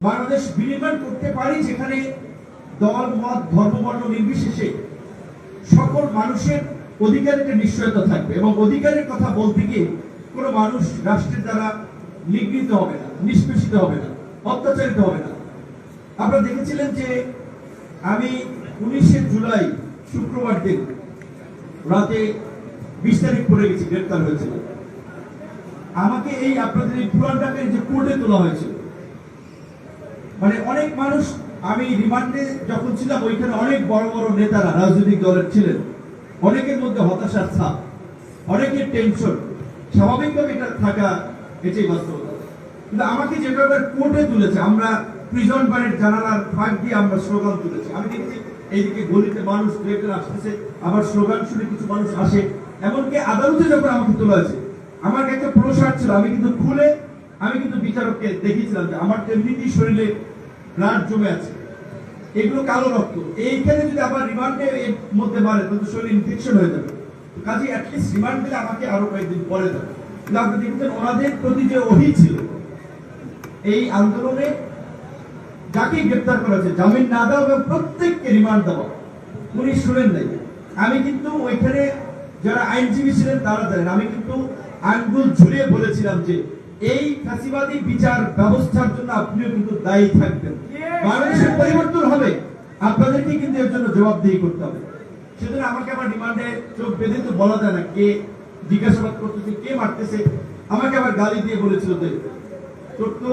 বাংলাদেশ বিনির্মাণ করতে পারি যেখানে দল, মত, ধর্ম, বর্ণ নির্বিশেষে সকল মানুষের অধিকারের নিশ্চয়তা থাকবে এবং অধিকারের কথা বলতে গিয়ে কোনো মানুষ রাষ্ট্রের দ্বারা নিগৃহীত হবে না, নিষ্পেষিত হবে না, অত্যাচারিত হবে না। আপনারা দেখেছিলেন যে আমি উনিশে জুলাই শুক্রবার দিন রাতে বিশ তারিখ পড়ে গেছি, গ্রেপ্তার হয়েছিল আমাকে এই আপনাদের এই পুরান যে কোর্টে তোলা হয়েছিল মানে অনেক মানুষ, আমি রিমান্ডে যখন ছিলাম, ওইখানে অনেক বড় বড় নেতারা রাজনৈতিক দলের ছিলেন। অনেকের মধ্যে হতাশার ছাপ, অনেকের টেনশন স্বাভাবিকভাবে এটা থাকা, এটাই বাস্তবতা। কিন্তু আমাকে যেভাবে কোর্টে তুলেছে, আমরা প্রিজন বাড়ির জানালার ফাঁক দিয়ে আমরা স্লোগান তুলেছি। আমি দেখছি এইদিকে গলিতে মানুষ দু আসতেছে আবার স্লোগান শুনে কিছু মানুষ আসে। এমনকি আদালতে যখন আমাকে তোলা হয়েছে, আমার কাছে প্রসার ছিল, আমি কিন্তু খুলে আমি কিন্তু বিচারককে দেখিয়েছিলাম যে আমার এমনিতেই শরীরে ব্লাড জমে আছে, এগুলো কালো রক্ত। এইখানে যদি আবার রিমান্ডে এর মধ্যে মারে তাহলে শরীরে ইনফেকশন হয়ে যাবে। কাজে অ্যাটলিস্ট রিমান্ড দিলে আমাকে আরও কয়েকদিন পরে দেবে। কিন্তু আপনি দেখবেন ওনাদের প্রতি যে অহি ছিল, এই আন্দোলনে যাকে গ্রেপ্তার করা হয়েছে, জামিন না দেওয়া এবং প্রত্যেককে রিমান্ড দেওয়া, উনি শুনেন নাই। আমি কিন্তু ওইখানে যারা আইনজীবী ছিলেন তারা জানেন। আমি কিন্তু আঙ্গুল ঝুলিয়ে বলেছিলাম যে এই ফাঁসিবাদী বিচার ব্যবস্থার জন্য আপনিও কিন্তু দায়ী থাকবেন। বাংলাদেশের পরিবর্তন হবে। আপনাদেরকে কিন্তু এর জন্য জবাবদিহি করতে হবে। সেজন্য আমাকে আমার ডিমান্ডে চোখ বেঁধে তো বলা যায় না কে জিজ্ঞাসাবাদ করতেছে কে মারতেছে। আমাকে আবার গালি দিয়ে বলেছিল যে তোর তো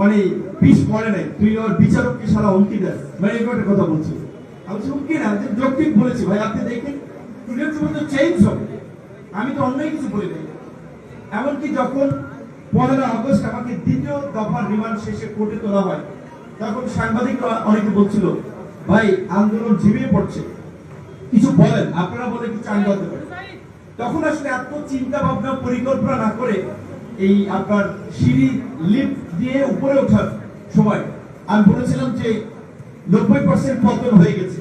মানে পিস পড়ে নাই। তুই আর বিচারককে সারা হুমকি দেয় মানে এরকম একটা কথা বলছি। আমি হুমকি না যে যৌক্তিক বলেছি ভাই। আপনি দেখেন টুডে তো চেঞ্জ হবে। আমি তো অন্য কিছু বলি নাই। এমনকি যখন পনেরো আগস্ট আমাকে দ্বিতীয় দফার রিমান্ড শেষে কোর্টে তোলা হয়। তখন সাংবাদিকরা অনেকে বলছিল, ভাই, আন্দোলন ঝিমিয়ে পড়ছে। কিছু বলেন, আপনারা বলে কিছু তখন আসলে এত চিন্তা ভাবনা পরিকল্পনা না করে এই আপনার সিঁড়ি লিফট দিয়ে উপরে ওঠার সময় আমি বলেছিলাম যে নব্বই পার্সেন্ট পতন হয়ে গেছে।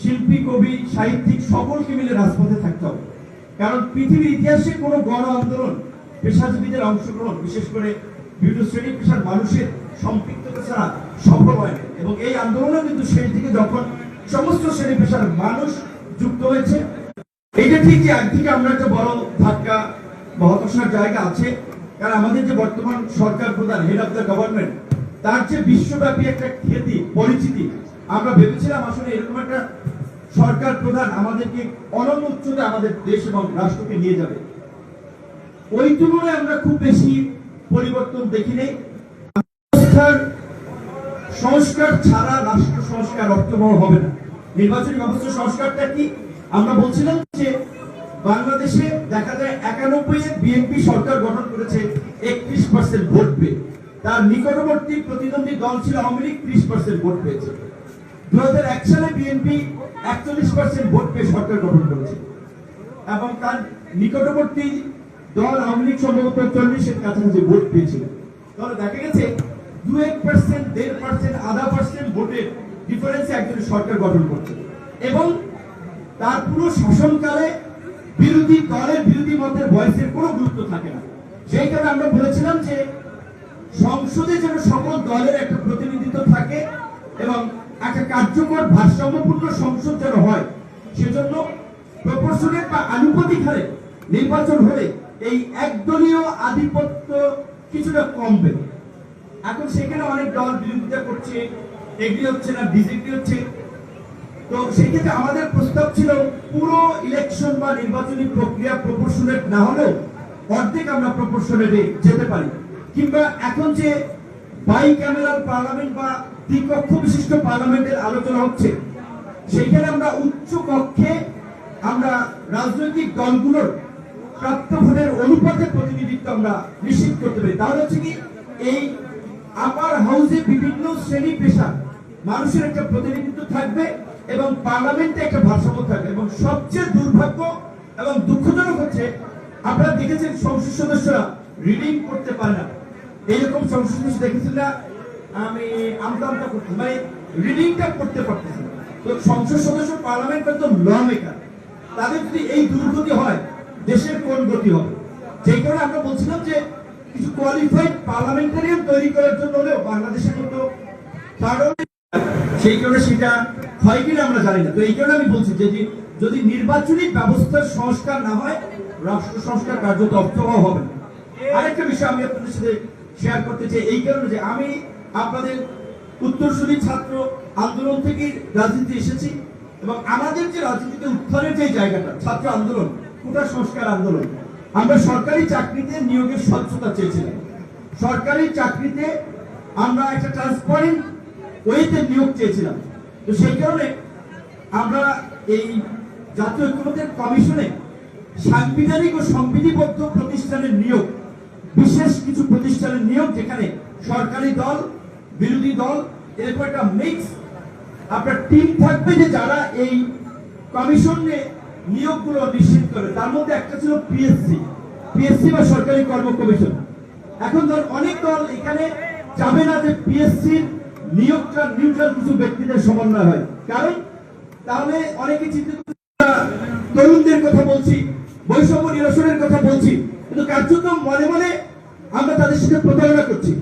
শিল্পী, কবি, সাহিত্যিক সকলকে মিলে রাজপথে থাকতে হবে। কারণ পৃথিবীর ইতিহাসে কোনো গণ আন্দোলন পেশাজীবীদের অংশগ্রহণ, বিশেষ করে বিভিন্ন শ্রেণি পেশার মানুষের সম্পৃক্ততা ছাড়া সফল হয়নি এবং এই আন্দোলনে কিন্তু শেষ দিকে যখন সমস্ত শ্রেণি পেশার মানুষ যুক্ত হয়েছে এইটা ঠিক যে একদিকে আমরা একটা বড় ধাক্কা বা হতাশার জায়গা আছে, কারণ আমাদের যে বর্তমান সরকার প্রধান হেড অফ দ্য গভর্নমেন্ট তার যে বিশ্বব্যাপী একটা খ্যাতি, পরিচিতি, আমরা ভেবেছিলাম আসলে এরকম একটা সরকার প্রধান আমাদেরকে অনন্য উচ্চতে আমাদের দেশ এবং রাষ্ট্রকে নিয়ে যাবে। ওই তুলনায় আমরা খুব বেশি পরিবর্তন দেখি নেই। সংস্কার ছাড়া রাষ্ট্র সংস্কার অর্থবহ হবে না। নির্বাচনী ব্যবস্থা সংস্কারটা কি? আমরা বলছিলাম যে বাংলাদেশে দেখা যায় একানব্বই এ বিএনপি সরকার গঠন করেছে, একত্রিশ পার্সেন্ট ভোট পেয়ে। তার নিকটবর্তী প্রতিদ্বন্দ্বী দল ছিল আওয়ামী লীগ, ত্রিশ পার্সেন্ট ভোট পেয়েছে। দু হাজার এক সালে বিএনপি একচল্লিশ পার্সেন্ট ভোট পেয়ে সরকার গঠন করেছে। এবং তার নিকটবর্তী দল আওয়ামী লীগ সম্ভবত চল্লিশের কাছাকাছি ভোট পেয়েছিল তাহলে দেখা গেছে, দু এক পার্সেন্ট দেড় পার্সেন্ট আধা পার্সেন্ট ভোটের ডিফারেন্সে একজন সরকার গঠন করছে। এবং তার পুরো শাসনকালে বিরোধী দলের বিরোধী মতের ভয়েসের কোনো গুরুত্ব থাকে না। সেই কারণে আমরা বলেছিলাম যে, সংসদে যেন সকল দলের একটা প্রতিনিধিত্ব থাকে এবং একটা কার্যকর ভারসাম্যপূর্ণ সংসদ যেন হয়, সেজন্য প্রপোর্শনের বা আনুপাতিক হারে নির্বাচন হলে এই একদলীয় আধিপত্য কিছুটা কমবে। এখন সেখানে অনেক দল বিরোধিতা করছে, এগ্রি হচ্ছে না, ডিসএগ্রি হচ্ছে। তো সেক্ষেত্রে আমাদের প্রস্তাব ছিল, পুরো ইলেকশন বা নির্বাচনী প্রক্রিয়া প্রপোর্শনেট না হলেও অর্ধেক আমরা প্রপোর্শনেটে যেতে পারি। কিংবা এখন যে বাই ক্যামেরাল পার্লামেন্ট বা দ্বিকক্ষ বিশিষ্ট পার্লামেন্টের আলোচনা হচ্ছে, সেখানে আমরা উচ্চ কক্ষে আমরা রাজনৈতিক দলগুলোর প্রাপ্ত ভোটের অনুপাতে প্রতিনিধিত্ব আমরা নিশ্চিত করতে পারি। তাহলে হচ্ছে কি, এই আপার হাউসে বিভিন্ন শ্রেণি পেশা মানুষের একটা প্রতিনিধিত্ব থাকবে এবং পার্লামেন্টে একটা ভারসাম্য থাকবে। এবং সবচেয়ে দুর্ভাগ্য এবং দুঃখজনক হচ্ছে, আপনারা দেখেছেন সংসদ সদস্যরা রিডিং করতে পারে না। এইরকম সংসদ সদস্য দেখেছেন না? আমি আমতা করতে মানে রিডিংটা করতে পারতেছি। তো সংসদ সদস্য পার্লামেন্টের তো ল মেকার তাদের যদি এই দুর্গতি হয় দেশের কোন গতি হবে? সেই কারণে আমরা বলছিলাম যে কিছু কোয়ালিফাইড পার্লামেন্টারিয়ান তৈরি করার জন্য হলেও বাংলাদেশের মতো সেই কারণে সেটা হয় কিনা আমরা জানি না। তো এই কারণে আমি বলছি যে যদি নির্বাচনী ব্যবস্থার সংস্কার না হয়, রাষ্ট্র সংস্কার কার্যত অর্থবহ হবে আরেকটা বিষয় আমি আপনাদের সাথে শেয়ার করতে চাই, এই কারণে যে আমি আপনাদের উত্তরসূরি ছাত্র আন্দোলন থেকে রাজনীতি এসেছি এবং আমাদের যে রাজনীতিতে উত্থানের যে জায়গাটা, ছাত্র আন্দোলন কোটা সংস্কার আন্দোলন। আমরা সরকারি চাকরিতে নিয়োগের স্বচ্ছতা চেয়েছিলাম। সরকারি চাকরিতে আমরা একটা ট্রান্সপারেন্ট ওয়েতে নিয়োগ চেয়েছিলাম। তো সেই কারণে আমরা এই জাতীয় ঐক্যমতের কমিশনে সাংবিধানিক ও সংবিধিবদ্ধ প্রতিষ্ঠানের নিয়োগ, বিশেষ কিছু প্রতিষ্ঠানের নিয়োগ যেখানে সরকারি দল, বিরোধী দল, এরকম একটা মিক্স আপনার টিম থাকবে যে যারা এই কমিশনে নিয়োগগুলো নিশ্চিত করে। তার মধ্যে একটা ছিল পিএসসি পিএসসি বা সরকারি কর্ম কমিশন। এখন ধর অনেক দল এখানে যাবে না যে পিএসসির নিয়োগটা নিউট্রাল কিছু ব্যক্তিদের সমন্বয় হয়। কারণ তাহলে অনেকে চিন্তা করছে, আমরা তরুণদের কথা বলছি বৈষম্য নিরসনের কথা বলছি কিন্তু কার্যত মনে মনে আমরা তাদের সাথে প্রতারণা করছি।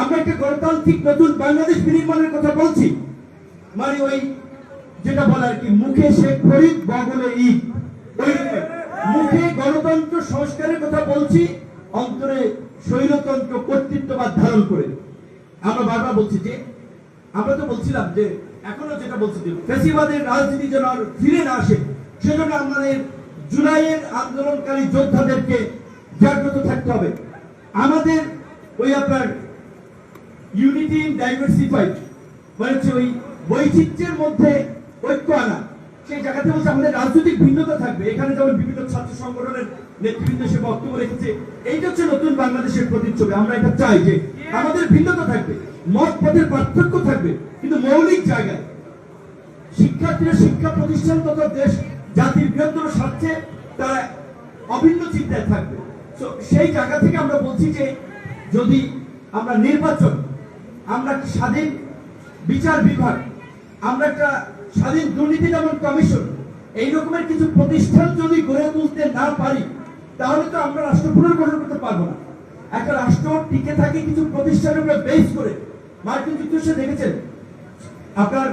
আমরা একটা গণতান্ত্রিক নতুন বাংলাদেশ বিনির্মাণের কথা বলছি। মানে ওই যেটা বলে আর কি, মুখে শেখ ফরিদ বগলে ঈদ। মুখে গণতন্ত্র সংস্কারের কথা বলছি, অন্তরে স্বৈরতন্ত্র কর্তৃত্ববাদ ধারণ করে। আমরা বারবার বলছি যে, আমরা তো বলছিলাম যে, এখনও যেটা বলছি যে, ফেসিবাদের রাজনীতি যেন আর ফিরে না আসে, সেজন্য আমাদের জুলাইয়ের আন্দোলনকারী যোদ্ধাদেরকে জাগ্রত থাকতে হবে। আমাদের ওই আপনার ইউনিটি ইন ডাইভার্সিফাইড মানে হচ্ছে ওই বৈচিত্র্যের মধ্যে ঐক্য আনা। সেই জায়গাতে হচ্ছে আমাদের রাজনৈতিক ভিন্নতা থাকবে। এখানে যেমন বিভিন্ন ছাত্র সংগঠনের নেতৃবৃন্দ সে বক্তব্য রেখেছে, এইটা হচ্ছে নতুন বাংলাদেশের প্রতিচ্ছবি। আমরা এটা চাই যে আমাদের ভিন্নতা থাকবে, মত পথের পার্থক্য থাকবে, কিন্তু মৌলিক জায়গায়। শিক্ষার্থীরা শিক্ষা প্রতিষ্ঠান তথা দেশ, জাতির বৃহত্তর স্বার্থে তারা অভিন্ন চিন্তায় থাকবে। তো সেই জায়গা থেকে আমরা বলছি যে যদি আমরা নির্বাচন, আমরা স্বাধীন বিচার বিভাগ, আমরা একটা স্বাধীন দুর্নীতি দমন কমিশন এই রকমের কিছু প্রতিষ্ঠান যদি গড়ে তুলতে না পারি তাহলে তো আমরা রাষ্ট্র পুনর্গঠন করতে পারব না। একটা রাষ্ট্র টিকে থাকে কিছু প্রতিষ্ঠানের উপরে বেস করে। মার্কিন যুক্তরাষ্ট্রে দেখেছেন আপনার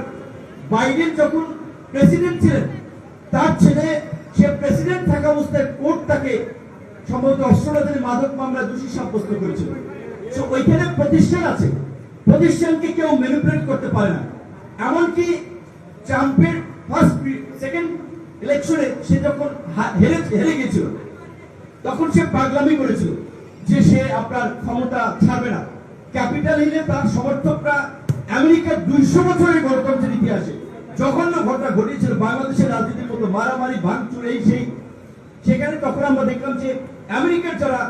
বাইডেন যখন প্রেসিডেন্ট ছিলেন তার ছেলে সে প্রেসিডেন্ট থাকা অবস্থায় কোর্ট তাকে সম্ভবত অস্ট্রেলিয়াতে মাদক মামলা দোষী সাব্যস্ত করেছিল। So, ওইখানে প্রতিষ্ঠান আছে। প্রতিষ্ঠানকে কেউ ম্যানিপুলেট করতে পারে না। এমনকি ট্রাম্পের ফার্স্ট সেকেন্ড ইলেকশনে সে যখন হেরে হেরে গেছিল তখন সে পাগলামি করেছিল যে সে আপনার ক্ষমতা ছাড়বে না। ক্যাপিটাল হিলে তার সমর্থকরা আমেরিকার দুইশো বছরের গণতন্ত্রের ইতিহাসে জঘন্য ঘটনা ঘটিয়েছিল, বাংলাদেশের রাজনীতির মতো মারামারি, ভাঙচুর, এই সেই। সেখানে তখন আমরা দেখলাম যে আমেরিকার যারা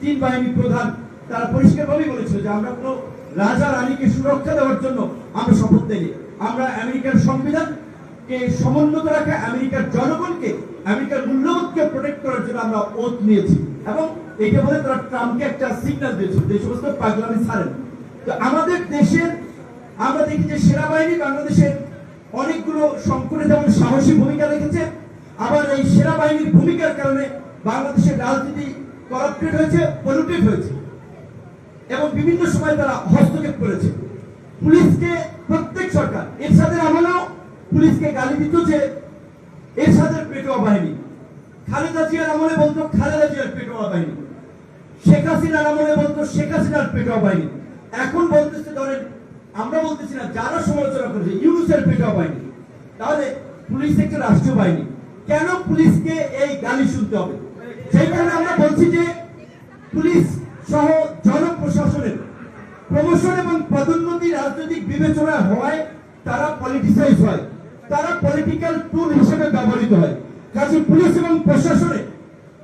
তিন বাহিনী প্রধান, তারা পরিষ্কারভাবেই বলেছিল যে আমরা কোনো রাজা রানীকে সুরক্ষা দেওয়ার জন্য আমরা শপথ নেই। আমরা আমেরিকার সংবিধানকে সমুন্নত রাখা, আমেরিকার জনগণকে, আমেরিকার মূল্যবোধকে প্রোটেক্ট করার জন্য আমরা ওত নিয়েছি। এবং এটা বলে তারা ট্রাম্পকে একটা সিগন্যাল দিয়েছিল যে সমস্ত পাগলামি ছাড়েন। তো আমাদের দেশের, আমরা দেখি যে সেনাবাহিনী বাংলাদেশের অনেকগুলো সংকটে যেমন সাহসী ভূমিকা রেখেছে, আবার এই সেনাবাহিনীর ভূমিকার কারণে বাংলাদেশের রাজনীতি করাপ্টেড হয়েছে পলিউটেড হয়েছে। এবং বিভিন্ন সময় তারা হস্তক্ষেপ করেছে। পুলিশকে প্রত্যেক সরকার, এরশাদের আমলেও পুলিশকে গালি দিত যে এরশাদের পেটোয়া বাহিনী। খালেদা জিয়ার আমলে বলতো খালেদা জিয়ার পেটোয়া বাহিনী। শেখ হাসিনার আমলে বলতো শেখ হাসিনার পেটোয়া বাহিনী। এখন বলতেছে, ধরেন, আমরা বলতেছি না, যারা সমালোচনা করেছে, ইউনুসের পেটোয়া বাহিনী। তাহলে পুলিশ একটা রাষ্ট্রীয় বাহিনী। কেন পুলিশকে এই গালি শুনতে হবে? সেই কারণে আমরা বলছি যে পুলিশ সহ জনপ্রশাসনের প্রমোশন এবং পদোন্নতি রাজনৈতিক বিবেচনা হওয়ায় তারা পলিটিসাইজ হয়। তারা পলিটিক্যাল টুল হিসেবে ব্যবহৃত হয়। কাজে পুলিশ এবং প্রশাসনে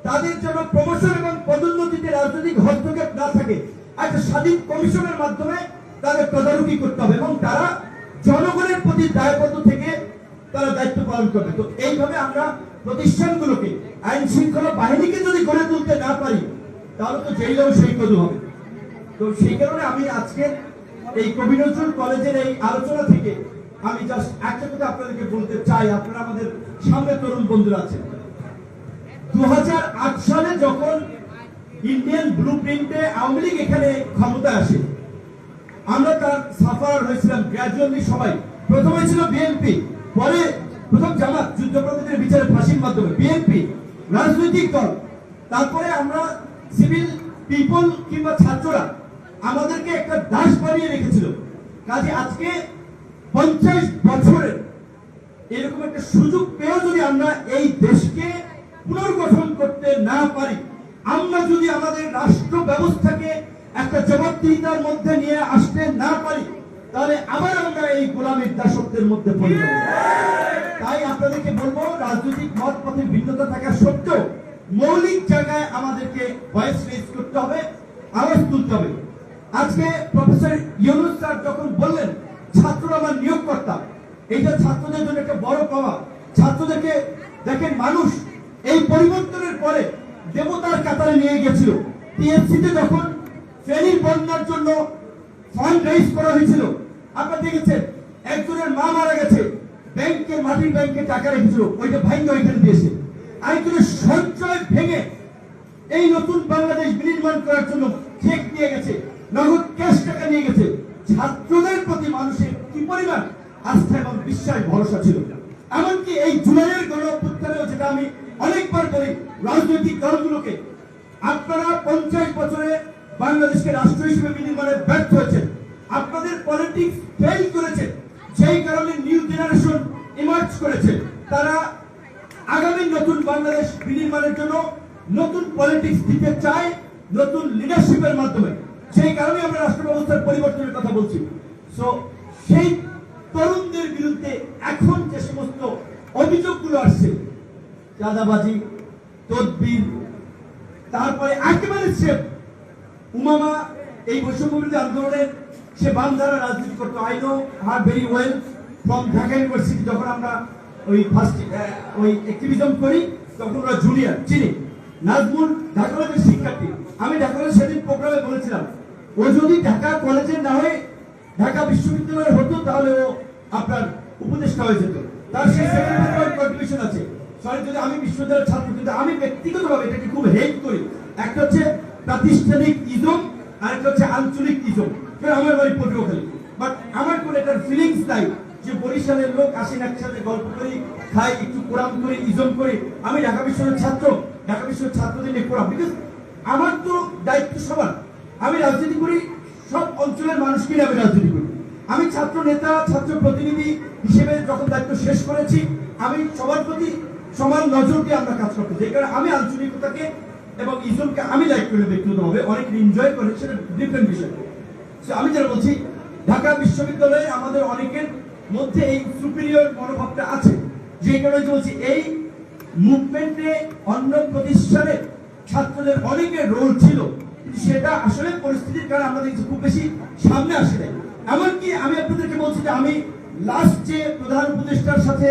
তাদের জন্য প্রমোশন এবং পদোন্নতিতে রাজনৈতিক হস্তক্ষেপ না থাকে একটা স্বাধীন কমিশনের মাধ্যমে তাদের তদারকি করতে হবে এবং তারা জনগণের প্রতি দায়বদ্ধ থেকে তারা দায়িত্ব পালন করবে। তো এইভাবে আমরা প্রতিষ্ঠানগুলোকে আইন শৃঙ্খলা বাহিনীকে যদি গড়ে তুলতে না পারি তাহলে তো যেই জেলেও সেই কদু হবে। তো সেই কারণে আমি আজকে এই কবি নজরুল কলেজের এই আলোচনা থেকে আমি জাস্ট একটা কথা আপনাদেরকে বলতে চাই। আপনারা আমাদের সামনে তরুণ বন্ধুরা আছেন। দু সালে যখন ইন্ডিয়ান ব্লু প্রিন্টে আওয়ামী লীগ এখানে ক্ষমতা আসে, আমরা তার সাফার হয়েছিলাম গ্রাজুয়ালি সবাই। প্রথমে ছিল বিএনপি পরে প্রথম জামাত যুদ্ধপ্রতিদের বিচারে ফাঁসির মাধ্যমে। বিএনপি রাজনৈতিক দল। তারপরে আমরা সিভিল পিপল কিংবা ছাত্ররা আমাদেরকে একটা দাস বানিয়ে রেখেছিল। কাজে আজকে পঞ্চাশ বছরের এরকম একটা সুযোগ পেয়েও যদি আমরা এই দেশকে পুনর্গঠন করতে না পারি, আমরা যদি আমাদের রাষ্ট্র ব্যবস্থাকে একটা জবাবদিহিতার মধ্যে নিয়ে আসতে না পারি, তাহলে আবার আমরা এই গোলামীর দাসত্বের মধ্যে তাই আপনাদেরকে বলব, রাজনৈতিক মত পথে ভিন্নতা থাকা সত্ত্বেও মৌলিক জায়গায় আমাদেরকে ভয়েস রেজ করতে হবে, আওয়াজ তুলতে হবে। আজকে প্রফেসর ইউনুস স্যার যখন বললেন, ছাত্ররা আমার নিয়োগ করতাম এইটা ছাত্রদের জন্য একটা বড় পাওয়া ছাত্রদেরকে দেখেন মানুষ এই পরিবর্তনের পরে দেবতার কাতারে নিয়ে গেছিল। টিএফসিতে যখন ফেনীর বন্যার জন্য ফান্ড রেইজ করা হয়েছিল, আপনারা দেখেছেন, একজনের মা মারা গেছে, ব্যাংকে, মাটির ব্যাংকে টাকা রেখেছিল, ওইটা ভাঙ্গে ওইখানে দিয়েছে। আরেকজনের সঞ্চয় ভেঙে এই নতুন বাংলাদেশ বিনির্মাণ করার জন্য চেক নিয়ে গেছে, নগদ ক্যাশ টাকা নিয়ে গেছে। ছাত্রদের প্রতি মানুষের কি পরিমাণ আস্থা এবং বিশ্বাস, ভরসা ছিল? এমনকি এই জুলাইয়ের গণ যেটা আমি অনেকবার বলি, রাজনৈতিক দলগুলোকে, আপনারা পঞ্চাশ বছরে বাংলাদেশকে রাষ্ট্র হিসেবে বিনির্মাণে ব্যর্থ হয়েছেন। আপনাদের পলিটিক্স ফেল করেছে সেই কারণে নিউ জেনারেশন ইমার্জ করেছে। তারা আগামী নতুন বাংলাদেশ বিনির্মাণের জন্য নতুন পলিটিক্স দিতে চায় নতুন লিডারশিপের মাধ্যমে। সেই কারণে আমরা রাষ্ট্র ব্যবস্থার পরিবর্তনের কথা বলছি। সো সেই তরুণদের বিরুদ্ধে এখন যে সমস্ত অভিযোগগুলো আসছে, চাঁদাবাজি, তদবির, তারপরে একেবারে সে উমামা, এই বৈষম্য বিরোধী আন্দোলনের সে বাম দ্বারা রাজনীতি করতো I know her very well from Dhaka university যখন আমরা ওই ফার্স্ট ওই অ্যাক্টিভিজম করি, তখন ওরা জুনিয়র চিনি? নাজমুল ঢাকা কলেজের শিক্ষার্থী। আমি ঢাকা কলেজ সেদিন প্রোগ্রামে বলেছিলাম, ও যদি ঢাকা কলেজে না হয়ে ঢাকা বিশ্ববিদ্যালয়ে হতো, তাহলে ও আপনার উপদেষ্টা হয়ে যেত। তার সেই কন্ট্রিবিউশন আছে। সরি যদি আমি বিশ্ববিদ্যালয়ের ছাত্র, কিন্তু আমি ব্যক্তিগতভাবে এটাকে খুব হেট করি। একটা হচ্ছে প্রাতিষ্ঠানিক ইজম আর একটা হচ্ছে আঞ্চলিক ইজম। কারণ আমার বাড়ি পটুয়াখালী। বাট আমার কোনো এটার ফিলিংস নাই। যে বরিশালের লোক আসেন একসাথে গল্প করি, খাই, একটু কোরআন করি ইজম করি। আমি ঢাকা বিশ্ববিদ্যালয়ের ছাত্র। ঢাকা বিশ্ববিদ্যালয়ের ছাত্রদের নিয়ে কোরআন বিকজ আমার তো দায়িত্ব সবার। আমি রাজনীতি করি, সব অঞ্চলের মানুষকে নিয়ে আমি রাজনীতি করি। আমি ছাত্র নেতা, ছাত্র প্রতিনিধি হিসেবে যখন দায়িত্ব শেষ করেছি, আমি সবার প্রতি সমান নজর দিয়ে আমরা কাজ করতে চাই। কারণ আমি আঞ্চলিকতাকে এবং ইজমকে আমি লাইক করি ব্যক্তিগতভাবে অনেক এনজয় করে সেটা ডিফারেন্ট বিষয়। আমি যেটা বলছি, ঢাকা বিশ্ববিদ্যালয়ে আমাদের অনেকের মধ্যে এই সুপিরিয়র মনোভাবটা আছে। যে কারণে বলছি এই মুভমেন্টে অন্য প্রতিষ্ঠানে ছাত্রদের অনেকের রোল ছিল। সেটা আসলে পরিস্থিতির কারণে আমরা দেখছি খুব বেশি সামনে আসে নাই। এমনকি আমি আপনাদেরকে বলছি যে আমি লাস্ট যে প্রধান উপদেষ্টার সাথে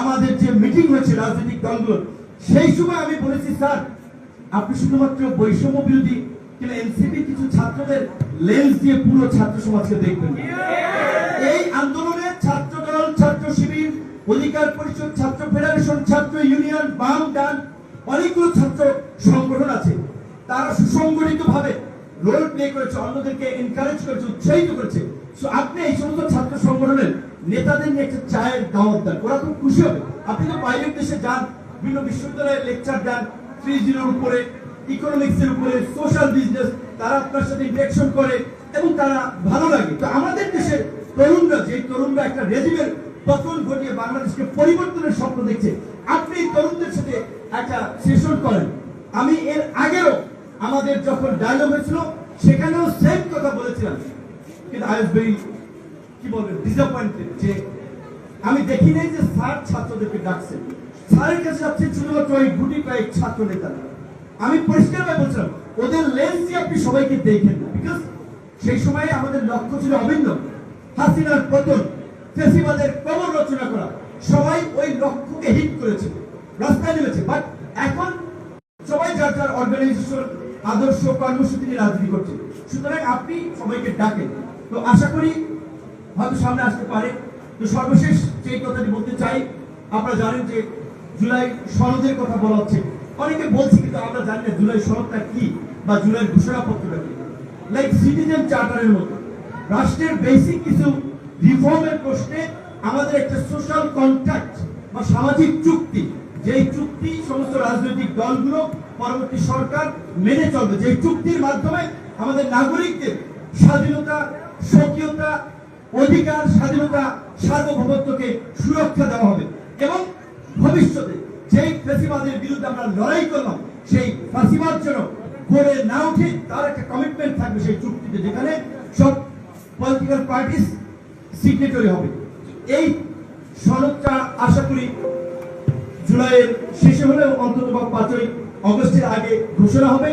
আমাদের যে মিটিং হয়েছে রাজনৈতিক দলগুলোর, সেই সময় আমি বলেছি, স্যার, আপনি শুধুমাত্র বৈষম্য বিরোধী কিন্তু এনসিপি কিছু ছাত্রদের লেন্স দিয়ে পুরো ছাত্র সমাজকে দেখবেন এই আন্দোলনে অধিকার পরিষদ ছাত্র ফেডারেশন, ছাত্র ইউনিয়ন, বাম ডান, অনেকগুলো ছাত্র সংগঠন আছে। তারা সুসংগঠিত ভাবে রোল প্লে করেছে, অন্যদেরকে এনকারেজ করেছে, উৎসাহিত করেছে। আপনি এই সমস্ত ছাত্র সংগঠনের নেতাদের নিয়ে একটা চায়ের দাওয়াত দেন। ওরা খুব খুশি হবে। আপনি তো বাইরের দেশে যান, বিভিন্ন বিশ্ববিদ্যালয়ে লেকচার দেন থ্রি জিরোর উপরে ইকোনমিক্স এর উপরে সোশ্যাল বিজনেস তারা আপনার সাথে ইন্টারেকশন করে এবং তারা ভালো লাগে। তো আমাদের দেশের তরুণরা, যে তরুণরা একটা রেজিমের পতন ঘটিয়ে বাংলাদেশকে পরিবর্তনের স্বপ্ন দেখছে। আপনি তরুণদের সাথে একটা সেশন করেন। আমি এর আগেও আমাদের যখন ডায়লগ হয়েছিল, সেখানেও সেম কথা বলেছিলাম। কিন্তু আই ভেরি কি বলবেন ডিসঅ্যাপয়েন্টেড যে আমি দেখি নাই যে স্যার ছাত্রদেরকে ডাকছেন স্যারের কাছে যাচ্ছেন শুধুমাত্র ওই গুটি, কয়েক ছাত্র নেতারা আমি পরিষ্কারভাবে বলছিলাম, ওদের লেন্স দিয়ে আপনি সবাইকে দেখেন না। বিকজ সেই সময়ে আমাদের লক্ষ্য ছিল অভিন্ন। হাসিনার পতন। ফেসিবাদের কবর রচনা করা। সবাই ওই লক্ষ্যকে হিট করেছে, রাস্তায় নেমেছে। বাট এখন সবাই যার যার অর্গানাইজেশন আদর্শ, কর্মসূচি নিয়ে রাজনীতি করছে। সুতরাং আপনি সবাইকে ডাকেন। তো আশা করি হয়তো সামনে আসতে পারে। তো সর্বশেষ যে কথাটি বলতে চাই, আপনারা জানেন যে জুলাই সনদের কথা বলা হচ্ছে। অনেকে বলছি কিন্তু আমরা জানি না জুলাই সনদটা কি বা জুলাই ঘোষণাপত্রটা কি। লাইক সিটিজেন চার্টারের মতো। রাষ্ট্রের বেসিক কিছু রিফর্মের প্রশ্নে আমাদের একটা সোশ্যাল কন্ট্রাক্ট বা সামাজিক চুক্তি, যেই চুক্তি সমস্ত রাজনৈতিক দলগুলো পরবর্তী সরকার মেনে চলবে। যে চুক্তির মাধ্যমে আমাদের নাগরিকদের স্বাধীনতা, স্বকীয়তা, অধিকার, স্বাধীনতা, সার্বভৌমত্বকে সুরক্ষা দেওয়া হবে এবং ভবিষ্যতে যেই ফ্যাসিবাদের বিরুদ্ধে আমরা লড়াই করলাম সেই ফাঁসিবাদ যেন গড়ে না উঠে, তার একটা কমিটমেন্ট থাকবে সেই চুক্তিতে যেখানে সব পলিটিক্যাল পার্টিস সিগনেটরি হবে। এই সনদটা আশা করি জুলাইয়ের শেষে হলেও অন্তত বা পাঁচই অগস্টের আগে ঘোষণা হবে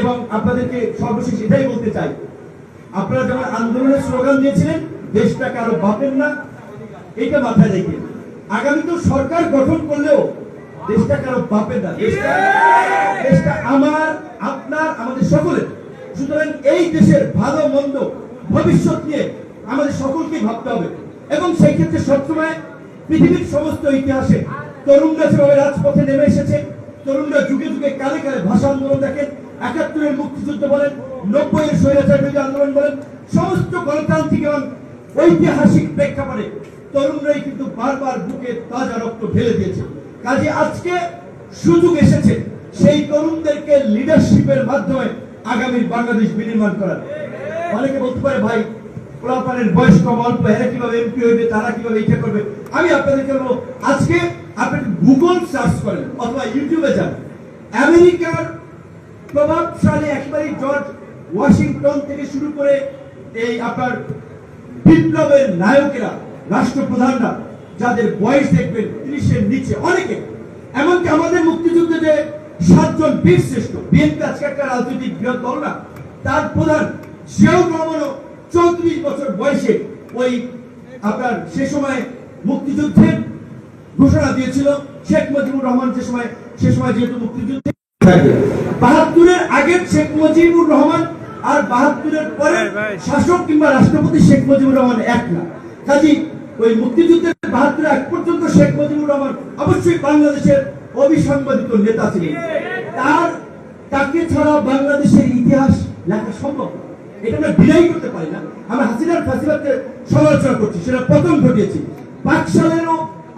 এবং আপনাদেরকে সর্বশেষ এটাই বলতে চাই। আপনারা যেমন আন্দোলনের স্লোগান দিয়েছিলেন দেশটা কারও বাপের না এটা মাথায় রেখে। আগামী তো সরকার গঠন করলেও দেশটা কারও বাপের না। দেশটা আমার, আপনার, আমাদের সকলের। সুতরাং এই দেশের ভালো, মন্দ ভবিষ্যৎ নিয়ে আমাদের সকলকে ভাবতে হবে। এবং সেই ক্ষেত্রে সবসময় পৃথিবীর সমস্ত ইতিহাসে তরুণরা যেভাবে রাজপথে নেমে এসেছে, তরুণরা যুগে যুগে কালে কালে ভাষা আন্দোলন দেখেন, একাত্তরের মুক্তিযুদ্ধ বলেন, নব্বইয়ের স্বৈরাচার বিরোধী আন্দোলন বলেন, সমস্ত গণতান্ত্রিক এবং ঐতিহাসিক প্রেক্ষাপটে তরুণরাই কিন্তু বারবার বুকে তাজা রক্ত ঢেলে দিয়েছে। কাজে আজকে সুযোগ এসেছে সেই তরুণদেরকে লিডারশিপের মাধ্যমে আগামী বাংলাদেশ বিনির্মাণ করার। অনেকে বলতে পারে, ভাই পোলাপানের বয়স কম অল্প, এরা কীভাবে এমপি হইবে, তারা কীভাবে এটা করবে? আমি আপনাদেরকে বলব, আজকে আপনি গুগল সার্চ করেন, অথবা ইউটিউবে যান। আমেরিকার প্রভাবশালী একেবারে জর্জ ওয়াশিংটন থেকে শুরু করে এই আপনার বিপ্লবের নায়কেরা, রাষ্ট্রপ্রধানরা, যাদের বয়স দেখবেন ত্রিশের নিচে অনেকে, এমনকি আমাদের মুক্তিযুদ্ধে যে সাতজন বীর শ্রেষ্ঠ বিএনপি আজকে একটা রাজনৈতিক বৃহৎ দল না, তার প্রধান সেও রহমানও চৌত্রিশ বছর বয়সে ওই আপনার সে সময় মুক্তিযুদ্ধের ঘোষণা দিয়েছিল শেখ মুজিবুর রহমান যে সময়, সে সময় যেহেতু মুক্তিযুদ্ধে বাহাত্তরের আগের শেখ মুজিবুর রহমান আর বাহাত্তরের পরে শাসক কিংবা রাষ্ট্রপতি শেখ মুজিবুর রহমান এক না। কাজী ওই মুক্তিযুদ্ধের বাহাত্তরের এক পর্যন্ত শেখ মুজিবুর রহমান অবশ্যই বাংলাদেশের অবিসংবাদিত নেতা ছিলেন। তার, তাকে ছাড়া বাংলাদেশের ইতিহাস লেখা সম্ভব না। এটা আমরা বিদায় করতে পারি না। আমরা হাসিনার সমালোচনা করছি, সেটা প্রথম ঘটিয়েছি।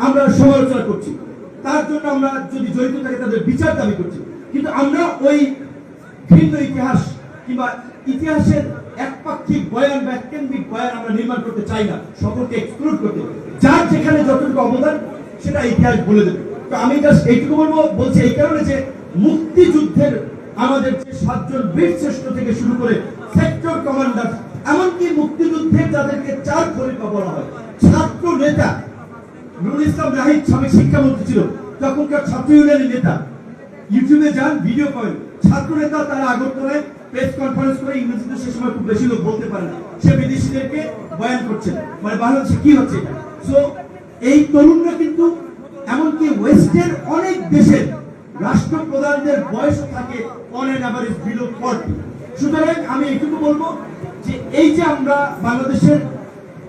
আমরা সমালোচনা করছি। তার জন্য আমরা যদি জড়িত থাকি, তাদের বিচার দাবি করছি। কিন্তু আমরা ওই ভিন্ন ইতিহাস কিংবা ইতিহাসের একপাক্ষিক বয়ান বা বয়ান আমরা নির্মাণ করতে চাই না, সকলকে এক্সক্লুড করতে। যার যেখানে যতটুকু অবদান, সেটা ইতিহাস বলে দেবে। তো আমি জাস্ট এইটুকু বলব, বলছি এই কারণে যে মুক্তিযুদ্ধের আমাদের যে সাতজন বীর শ্রেষ্ঠ থেকে শুরু করে যাদেরকে চার খলিফা বলা হয়। ছাত্র নেতা নুরুল ইসলাম নাহিদ সাবেক শিক্ষামন্ত্রী ছিল, তখনকার ছাত্র ইউনিয়নের নেতা। ইউটিউবে যান, ভিডিও করেন। ছাত্র নেতা তারা আগরতলায় প্রেস কনফারেন্স করে ইংরেজিতে সে সময় খুব বেশি লোক বলতে পারে না। সে বিদেশিদেরকে বয়ান করছেন মানে বাংলাদেশে কি হচ্ছে? সো এই তরুণরা কিন্তু এমনকি ওয়েস্টের অনেক দেশের রাষ্ট্রপ্রধানদের বয়স থাকে on an average below forty সুতরাং আমি এইটুকু বলব যে এই যে আমরা বাংলাদেশের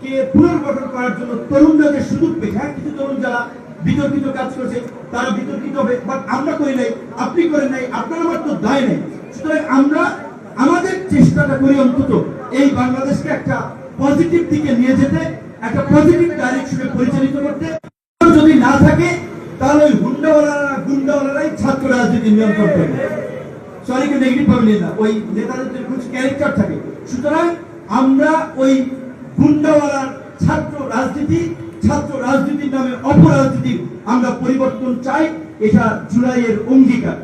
কে পুনর্গঠন করার জন্য তরুণদের সুযোগ পেয়েছে হ্যাঁ কিছু তরুণ যারা বিতর্কিত কাজ করছে, তারা বিতর্কিত হবে বাট আমরা করি নাই, আপনি করেন নাই, আপনার আমার তো দায় নেই। সুতরাং আমরা আমাদের চেষ্টাটা করি অন্তত এই বাংলাদেশকে একটা পজিটিভ দিকে নিয়ে যেতে, একটা পজিটিভ ডাইরেকশনে পরিচালিত করতে। যদি না থাকে, তাহলে ওই হুন্ডাওয়ালারা, গুন্ডাওয়ালারাই ছাত্র রাজনীতি নিয়ন্ত্রণ করবে। সরি নেগেটিভ ভাবে না, ওই নেতাদের কিছু ক্যারেক্টার থাকে। সুতরাং আমরা ওই গুন্ডাওয়ালার ছাত্র রাজনীতি, ছাত্র রাজনীতির নামে অপরাজনীতি আমরা পরিবর্তন চাই, এটা জুলাইয়ের অঙ্গীকার।